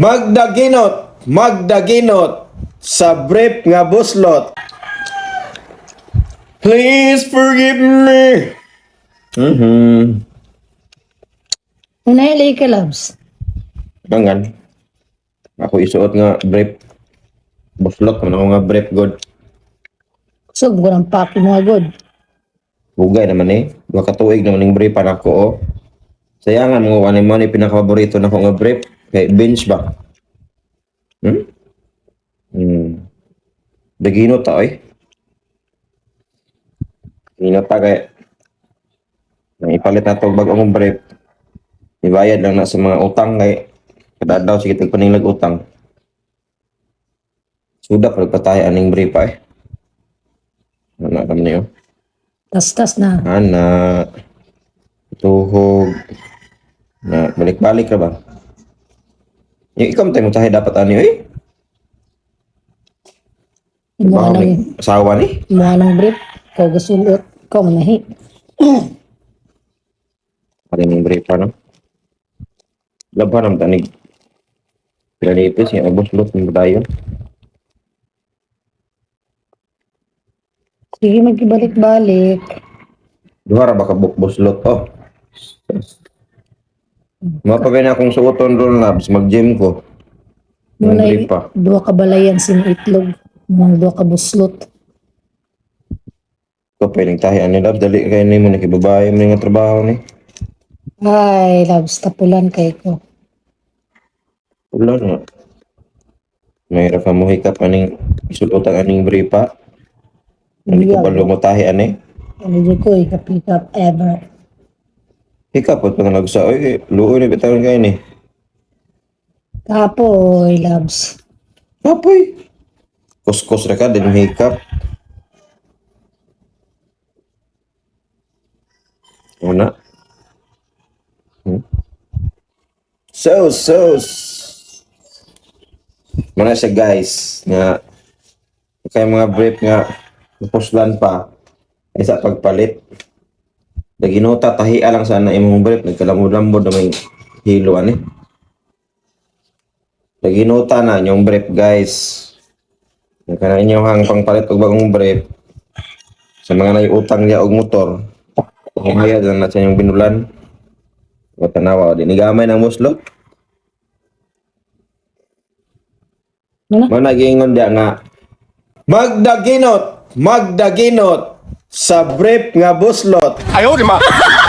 Magdaginot, magdaginot sa brief nga buslot. Please forgive me. Mhm. Unahili ka, loves. Dangan. Ako isuot nga brief. Buslot man ako nga brief god. Sug ko ng paki mo agad. Bugay naman eh. Dua ka tuig naman yung brief ako oh. Sayangan mo ano mo ni pinakapaborito na ko nga brief kay bench ba. Hmm? Hmm. Dagino ta oy. Dagino ta kay nang ipalit na to bagong brief. Ibayad lang na sa mga utang kay kada daw sige tagpanilag utang. Suda pa patay aning brief ay. Ano naman niyo? Tas-tas na. ana tuhog na balik-balik ra ba yung ikaw mo tayo dapat ano eh Imuha baka ng, may asawa ni imuha ng brief. Kau gasulot. Kau manahi. pati ng brief pa no laban ang tanig pinalipis yung abos lot ng dayon Sige, magkibalik-balik. duha ra ba ka bukbos lot oh mapagay na akong suoton ron labs mag gym ko brief pa Dua ka balayan sin itlog. Mga dua ka buslot. ko pwedeng tahi ani labs dali kayo ni mo nakibabae mo nga trabaho ni Ay, loves, tapulan kay ko. Wala na. Mayra ka mo hikap aning isulutan aning bripa. Hindi ko ba lumutahi ani? Ano ko, up ever. Hikap po nga nagsa. Oy, luoy na bitawan kayo ni. Kapoy, loves. Apoy. Kuskus ra ka din hikap. Una. Hmm? So, so. Mana siya guys nga kay mga brief nga puslan pa ay sa pagpalit. Naginota tahi lang sana imong brief nagkalamod-lamod na may hilo ani. Naginota na yung brief guys. Nagkana inyong hang pangpalit og bagong brief. Sa mga naiutang niya og motor. Kung hayad na sa inyong binulan. O tanawa, di nigamay ng muslot. Ano? Managingon dia nga. Magdaginot, magdaginot sa brief nga buslot. Ayaw, di ma.